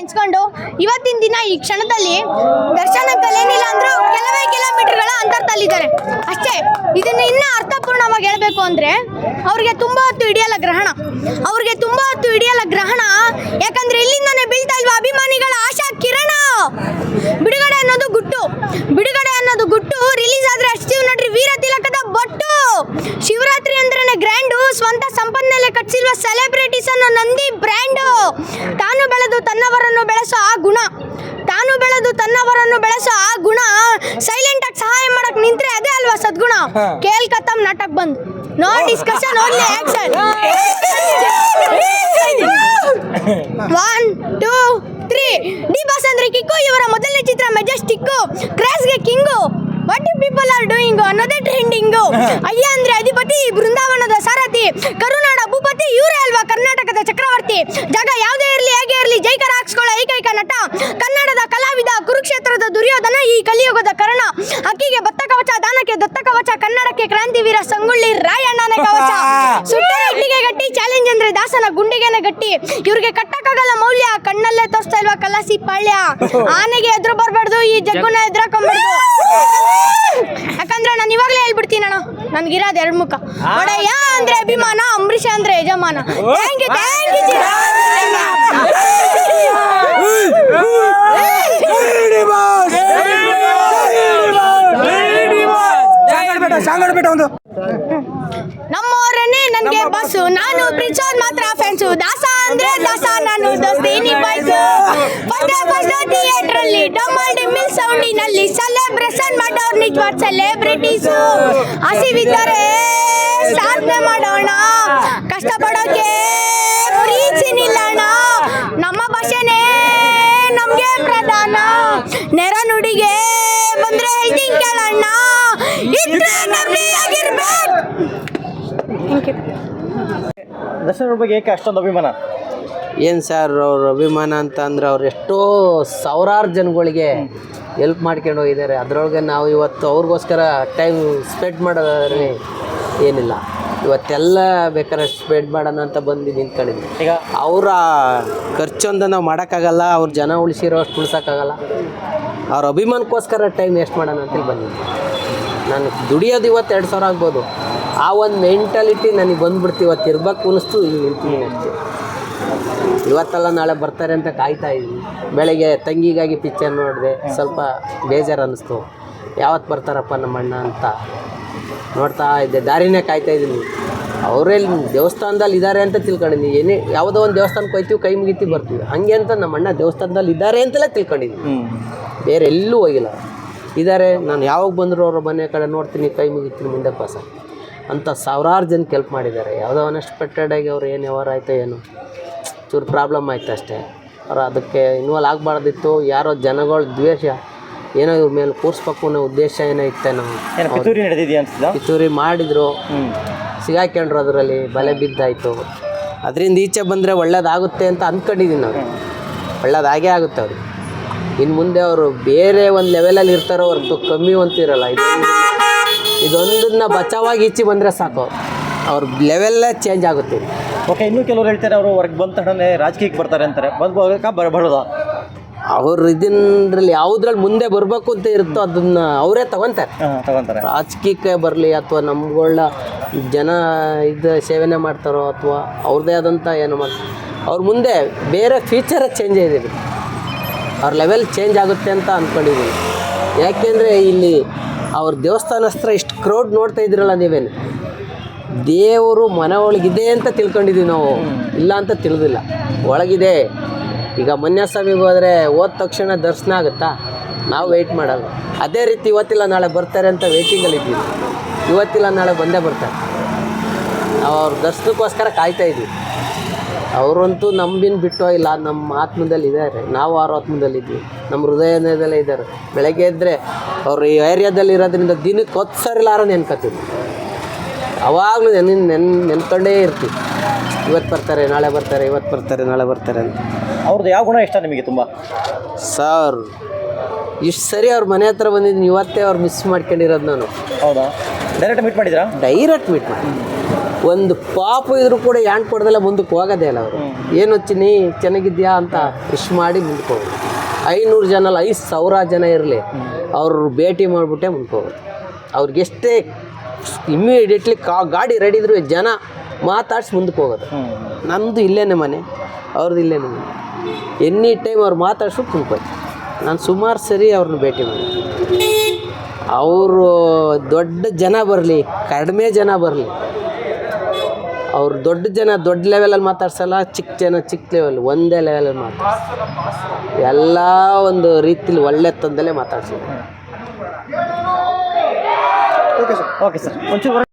ನೆನ್ಸ್ಕೊಂಡು ಇವತ್ತಿನ ದಿನ ಈ ಕ್ಷಣದಲ್ಲಿ ದರ್ಶನ ಏನಿಲ್ಲ ಅಂದ್ರೂ ಕೆಲವೇ ಕಿಲೋಮೀಟರ್ಗಳ ಅಂತರದಲ್ಲಿದ್ದಾರೆ. ಅಷ್ಟೇ, ಇದನ್ನ ಇನ್ನ ಅರ್ಥಪೂರ್ಣವಾಗಿ ಹೇಳಬೇಕು ಅಂದ್ರೆ ಅವ್ರಿಗೆ ತುಂಬಾ ಹೊತ್ತು ಹಿಡಿಯಲ್ಲ ಗ್ರಹಣ. ಅವ್ರಿಗೆ ತುಂಬಾ ಹೊತ್ತು ಹಿಡಿಯಲ್ಲ ಗ್ರಹಣ. ಯಾಕಂದ್ರೆ ಇಲ್ಲಿಂದಾನೆ ತನ್ನವರನ್ನು ಬೆಳೆಸೋ ಆ ಗುಣ ಸೈಲೆಂಟ್ ಆಗಿ ಸಹಾಯ ಮಾಡಕ್ ನಿಂತ್ರೆ ಅದೇ ಅಲ್ವಾ ಸದ್ಗುಣ? ಕೇಳ್ಕತ್ತಮ್ ನಾಟಕ್ ಬಂದ್. No discussion only action one two three D boss ಅಂದ್ರೆ ಕಿಕ್ಕು ಇವರ ಮೊದಲನೇ ಚಿತ್ರ Majestic ಕ್ರೇಜ್ಗೆ king what you people are doing ಅನ್ನೋದೇ ಟ್ರೆಂಡಿಂಗ್ ಅಯ್ಯ ಅಂದ್ರೆ ಅಧಿಪತಿ ಬೃಂದಾವನದ ಸಾರಥಿ ಕರುನಾಡ ಭೂಪತಿ ಇವರೇ ಅಲ್ವಾ ಕರ್ನಾಟಕದ ಚಕ್ರವರ್ತಿ? ಜಾಗ ಯಾವುದೇ? ಈ ಕಲಿಯುಗದ ಕರ್ಣ ಅಕ್ಕಿಗೆ ಭತ್ತ ಕವಚ ದಾನಕ್ಕೆ ದತ್ತ ಕವಚ ಕನ್ನಡಕ್ಕೆ ಕ್ರಾಂತಿವೀರ ಸಂಗೊಳ್ಳಿ ರಾಯಣ್ಣನ ಕವಚ ಸುಟ್ಟರೆ ಇಟ್ಟಿಗೆ ಗಟ್ಟಿ ಚಾಲೆಂಜ್ ಅಂದ್ರೆ ದಾಸನ ಗುಂಡಿಗೆನೆ ಗಟ್ಟಿ ಇವ್ರಿಗೆ ಕಟ್ಟಕ್ಕಾಗಲ್ಲ ಮೌಲ್ಯ ಕಣ್ಣಲ್ಲೇ ತೋರಿಸ್ತಾ ಇಲ್ವಾ ಕಲಾಸಿ ಪಾಳ್ಯ ಆನೆಗೆ ಎದುರು ಬರಬಾರ್ದು ಈ ಜಗ್ಗುನ ಎದುರಾಕೊಂಬಾರ್ದು ಯಾಕಂದ್ರೆ ನಾನು ಇವಾಗಲೇ ಹೇಳ್ಬಿಡ್ತೀನಿ ಅಣ್ಣ ನನ್ಗಿರೋದು ಎರಡು ಮುಖ ಒಡೆಯ ಅಂದ್ರೆ ಅಭಿಮಾನ ಅಂಬರೀಷ ಅಂದ್ರೆ ಯಜಮಾನ ಥ್ಯಾಂಕ್ ಯು ಥ್ಯಾಂಕ್ ಯು ಒಂದು. ನಮ್ಮವರನ್ನೇ ನನ್ಗೆ ಬಸ್ಸು. ನಾನು ಪ್ರಿಚೋದ್ ಮಾತ್ರ ಫ್ಯಾನ್ಸು ದಾಸ ಅಂದ್ರೆ ದಾಸ, ನಾನು ದೋಸ್ತೀನಿ ಫಸ್ಟ್ ಥಿಯೇಟರ್ ಅಲ್ಲಿ ಡಮಲ್ ಡಿಮಿಲ್ ಸೌಂಡಿನಲ್ಲಿ ಸೆಲೆಬ್ರೇಷನ್ ಮಾಡೋರು ನಿಜವಾದ ಸೆಲೆಬ್ರಿಟೀಸು ಹಸಿವಿದ್ದರೆ ಸಾಧನೆ ಮಾಡೋಣ. ಕಷ್ಟಪಡೋಕೆ ದರ್ಶನ್ ಬಗ್ಗೆ ಏಕೆ ಅಷ್ಟೊಂದು ಅಭಿಮಾನ? ಏನು ಸರ್ ಅವ್ರ ಅಭಿಮಾನ ಅಂತ ಅಂದ್ರೆ ಅವ್ರು ಎಷ್ಟೋ ಸಾವಿರಾರು ಜನಗಳಿಗೆ ಹೆಲ್ಪ್ ಮಾಡ್ಕೊಂಡು ಹೋಗಿದ್ದಾರೆ. ಅದರೊಳಗೆ ನಾವು ಇವತ್ತು ಅವ್ರಿಗೋಸ್ಕರ ಟೈಮ್ ಸ್ಪೆಂಡ್ ಮಾಡೋದಾದ್ರೆ ಏನಿಲ್ಲ. ಇವತ್ತೆಲ್ಲ ಬೇಕಾದ್ರೆ ಸ್ಪೆಂಡ್ ಮಾಡೋಣ ಅಂತ ಬಂದು ನಿಂತ್ಕೊಂಡಿದ್ವಿ. ಈಗ ಅವರ ಖರ್ಚೊಂದು ನಾವು ಮಾಡೋಕ್ಕಾಗಲ್ಲ ಅವ್ರ ಜನ ಉಳಿಸಿರೋ ಅಷ್ಟು ಉಳ್ಸೋಕ್ಕಾಗಲ್ಲ. ಅವ್ರ ಅಭಿಮಾನಕ್ಕೋಸ್ಕರ ಟೈಮ್ ವೇಸ್ಟ್ ಮಾಡೋಣ ಅಂತೇಳಿ ಬಂದಿದ್ದೆ ನಾನು ದುಡಿಯೋದು ಇವತ್ತು ಎರಡು ಸಾವಿರ ಆಗ್ಬೋದು. ಆ ಒಂದು ಮೆಂಟಾಲಿಟಿ ನನಗೆ ಬಂದ್ಬಿಡ್ತು ಇವತ್ತು. ಇರ್ಬೇಕು ಅನಿಸ್ತು ಈಗ ನಿಂತೀನಿ ಅಷ್ಟೇ ಇವತ್ತಲ್ಲ ನಾಳೆ ಬರ್ತಾರೆ ಅಂತ ಕಾಯ್ತಾ ಇದ್ವಿ ಬೆಳಗ್ಗೆ ತಂಗಿಗಾಗಿ ಪಿಕ್ಚರ್ ನೋಡಿದೆ ಸ್ವಲ್ಪ ಬೇಜಾರು ಅನ್ನಿಸ್ತು. ಯಾವತ್ತು ಬರ್ತಾರಪ್ಪ ನಮ್ಮಣ್ಣ ಅಂತ. ನೋಡ್ತಾ ಇದ್ದೆ ದಾರಿನೇ ಕಾಯ್ತಾ ಇದ್ದೀನಿ. ಅವರೇ ದೇವಸ್ಥಾನದಲ್ಲಿ ಇದ್ದಾರೆ ಅಂತ ತಿಳ್ಕೊಂಡಿದ್ದೀನಿ. ಏನೇ ಯಾವುದೋ ಒಂದು ದೇವಸ್ಥಾನಕ್ಕೆ ಹೋಯ್ತೀವಿ ಕೈ ಮುಗಿತೀವಿ ಬರ್ತೀವಿ. ಹಂಗೆ ಅಂತ ನಮ್ಮ ಅಣ್ಣ ದೇವಸ್ಥಾನದಲ್ಲಿ ಇದ್ದಾರೆ ಅಂತೆಲ್ಲ ತಿಳ್ಕೊಂಡಿದ್ದೀನಿ. ಬೇರೆ ಎಲ್ಲೂ ಹೋಗಿಲ್ಲ. ಇದ್ದಾರೆ ನಾನು ಯಾವಾಗ ಬಂದರೂ ಅವ್ರ ಮನೆ ಕಡೆ ನೋಡ್ತೀನಿ ಕೈ ಮುಗಿತೀನಿ ಮುಂದೆ ಪಾಸ ಅಂತ ಸಾವಿರಾರು ಜನಕ್ಕೆ ಹೆಲ್ಪ್ ಮಾಡಿದ್ದಾರೆ. ಯಾವುದೋ ಅನ್ಎಕ್ಸ್ಪೆಕ್ಟೆಡ್ ಆಗಿ ಅವ್ರು ಏನು ವ್ಯವಹಾರ ಆಯಿತೋ ಏನು. ಚೂರು ಪ್ರಾಬ್ಲಮ್ ಆಯ್ತು ಅಷ್ಟೇ. ಅವ್ರು ಅದಕ್ಕೆ ಇನ್ವಾಲ್ವ್ ಆಗಬಾರ್ದಿತ್ತು. ಯಾರೋ ಜನಗಳ ದ್ವೇಷ. ಏನೋ ಇವ್ರ ಮೇಲೆ ಕೂರಿಸ್ಬೇಕು ಅನ್ನೋ ಉದ್ದೇಶ ಏನೋ ಇತ್ತೆ ಪಿತೂರಿ ಅನ್ಸಿದ ಕಿತ್ತೂರಿ ಮಾಡಿದ್ರು. ಸಿಗಾಕೊಂಡ್ರು ಅದರಲ್ಲಿ ಬಲೆ ಬಿದ್ದಾಯಿತು. ಅದರಿಂದ ಈಚೆ ಬಂದರೆ ಒಳ್ಳೇದಾಗುತ್ತೆ ಅಂತ ಅಂದ್ಕೊಂಡಿದ್ದೀನಿ ನಾವು ಒಳ್ಳೇದಾಗೇ ಆಗುತ್ತೆ ಅವ್ರಿಗೆ. ಇನ್ನು ಮುಂದೆ ಅವರು ಬೇರೆ ಒಂದು ಲೆವೆಲಲ್ಲಿ ಇರ್ತಾರೋ ಹೊರತು ಕಮ್ಮಿ ಅಂತಿರಲ್ಲ ಇದು ಇದೊಂದನ್ನ ಬಚಾವಾಗಿ ಈಚೆ ಬಂದರೆ ಸಾಕು. ಅವ್ರ ಲೆವೆಲ್ಲೇ ಚೇಂಜ್ ಆಗುತ್ತೆ. ಓಕೆ ಇನ್ನೂ ಕೆಲವರು ಹೇಳ್ತಾರೆ ಅವರು ಹೊರಗೆ ಬಂದ ತಕ್ಷಣ ರಾಜಕೀಯಕ್ಕೆ ಬರ್ತಾರೆ ಅಂತಾರೆ. ಬಂದು ಬರಬಾರ್ದು. ಅವ್ರ ಇದನ್ನಲ್ಲಿ ಇದನ್ರಲ್ಲಿ ಯಾವುದ್ರಲ್ಲಿ ಮುಂದೆ ಬರಬೇಕು ಅಂತ ಇರುತ್ತೋ ಅದನ್ನ ಅವರೇ ತಗೊತಾರೆ. ತಗೊಂತಾರೆ. ರಾಜಕೀಯಕ್ಕೆ ಬರಲಿ ಅಥವಾ ನಮ್ಗಳ ಜನ ಇದು ಸೇವನೆ ಮಾಡ್ತಾರೋ ಅಥವಾ ಅವ್ರದ್ದೇ ಆದಂಥ ಏನು ಮಾಡ್ತಾರೆ. ಅವ್ರ ಮುಂದೆ ಬೇರೆ ಫ್ಯೂಚರೇ ಚೇಂಜ್ ಇದೆ. ಅವ್ರ ಲೆವೆಲ್ ಚೇಂಜ್ ಆಗುತ್ತೆ ಅಂತ ಅಂದ್ಕೊಂಡಿದ್ದೀನಿ ಯಾಕೆಂದರೆ ಇಲ್ಲಿ ಅವ್ರ ದೇವಸ್ಥಾನ ಹತ್ರ ಇಷ್ಟು ಕ್ರೌಡ್ ನೋಡ್ತಾ ಇದ್ರಲ್ಲ ನೀವೇನು? ದೇವರು ಮನೆ ಒಳಗಿದೆ ಅಂತ ತಿಳ್ಕೊಂಡಿದ್ದೀವಿ ನಾವು. ಇಲ್ಲ ಅಂತ ತಿಳಿದಿಲ್ಲ. ಒಳಗಿದೆ. ಈಗ ಮನ್ಯಸ್ವಾಮಿಗೆ ಹೋದರೆ ಹೋದ ತಕ್ಷಣ ದರ್ಶನ ಆಗುತ್ತಾ? ನಾವು ವೆಯ್ಟ್ ಮಾಡಲ್ಲ. ಅದೇ ರೀತಿ ಇವತ್ತಿಲ್ಲ, ನಾಳೆ ಬರ್ತಾರೆ ಅಂತ ವೆಯ್ಟಿಂಗಲ್ಲಿದ್ದೀವಿ ಇವತ್ತಿಲ್ಲ, ನಾಳೆ ಬಂದೇ ಬರ್ತಾರೆ. ನಾವು ಅವ್ರ ದರ್ಶನಕ್ಕೋಸ್ಕರ ಕಾಯ್ತಾ ಇದ್ದೀವಿ. ಅವರಂತೂ ನಂಬಿನ ಬಿಟ್ಟೋ ಇಲ್ಲ ನಮ್ಮ ಆತ್ಮದಲ್ಲಿ ಇದ್ದಾರೆ ನಾವು ಅವ್ರ ಆತ್ಮದಲ್ಲಿದ್ದೀವಿ ನಮ್ಮ ಹೃದಯದಲ್ಲೇ ಇದ್ದಾರೆ. ಬೆಳಗ್ಗೆ ಎದ್ದರೆ ಅವ್ರು ಈ ಏರಿಯಾದಲ್ಲಿ ಇರೋದ್ರಿಂದ ದಿನಕ್ಕೆ ಹತ್ತು ಸರಿಲಾರ ನೆನ್ಕೋತೀವಿ ಅವಾಗಲೂ ನೆನ್ ನೆನ್ ನೆನ್ಕೊಂಡೇ ಇರ್ತೀವಿ. ಇವತ್ತು ಬರ್ತಾರೆ ನಾಳೆ ಬರ್ತಾರೆ ಇವತ್ತು ಬರ್ತಾರೆ ನಾಳೆ ಬರ್ತಾರೆ ಅಂತ. ಅವ್ರದ್ದು ಯಾವ ಗುಣ ಇಷ್ಟ ನಿಮಗೆ ತುಂಬ? ಸರ್ ಇಷ್ಟು ಸರಿ ಅವ್ರ ಮನೆ ಹತ್ರ ಬಂದಿದ್ದೀನಿ ಇವತ್ತೇ ಅವ್ರು ಮಿಸ್ ಮಾಡ್ಕೊಂಡಿರೋದು ನಾನು. ಹೌದಾ? ಡೈರೆಕ್ಟ್ ಮೀಟ್ ಮಾಡಿದ್ರಾ? ಡೈರೆಕ್ಟ್ ಮೀಟ್ ಮಾಡಿ. ಒಂದು ಪಾಪ ಇದ್ರು ಕೂಡ ಯಾಂಡ್ ಕೊಡ್ದಲ್ಲ ಮುಂದಕ್ಕೆ ಹೋಗೋದೇ ಇಲ್ಲ ಅವರು. ಏನು ಚಿನ್ನಿ ಚೆನ್ನಾಗಿದ್ಯಾ ಅಂತ ವಿಶ್ ಮಾಡಿ ಮುಂದಕ್ಕೆ ಹೋಗೋದು ಐನೂರು ಜನ ಅಲ್ಲ ಐದು ಸಾವಿರ ಜನ ಇರಲಿ. ಅವರು ಭೇಟಿ ಮಾಡಿಬಿಟ್ಟೆ ಮುಂದಕ್ಕೆ ಹೋಗೋದು ಅವ್ರಿಗೆ ಎಷ್ಟೇ ಇಮ್ಮಿಡಿಯೇಟ್ಲಿ ಕಾ ಗಾಡಿ ರೆಡಿ ಇದ್ರು ಜನ ಮಾತಾಡ್ಸಿ ಮುಂದಕ್ಕೆ ಹೋಗೋದು ನಮ್ಮದು ಇಲ್ಲೇನೆ ಮನೆ ಅವ್ರದ್ದು ಇಲ್ಲೇನೆ ಮನೆ. ಎನಿ ಟೈಮ್ ಅವ್ರು ಮಾತಾಡ್ಸೋದು ತುಂಬ ನಾನು ಸುಮಾರು ಸರಿ ಅವ್ರನ್ನ ಭೇಟಿ ಮಾಡಿ ಅವರು ದೊಡ್ಡ ಜನ ಬರಲಿ, ಕಡಿಮೆ ಜನ ಬರಲಿ. ಅವ್ರು ದೊಡ್ಡ ಜನ ದೊಡ್ಡ ಲೆವೆಲಲ್ಲಿ ಮಾತಾಡ್ಸಲ್ಲ, ಚಿಕ್ಕ ಜನ ಚಿಕ್ಕ ಲೆವೆಲ್ ಒಂದೇ ಲೆವೆಲಲ್ಲಿ ಮಾತಾಡ್ಸ ಎಲ್ಲ ಒಂದು ರೀತಿಲಿ ಒಳ್ಳೆ ತಂದಲೇ ಮಾತಾಡ್ಸಿದ್ರು ಓಕೆ ಸರ್ ಒಂಚೂರು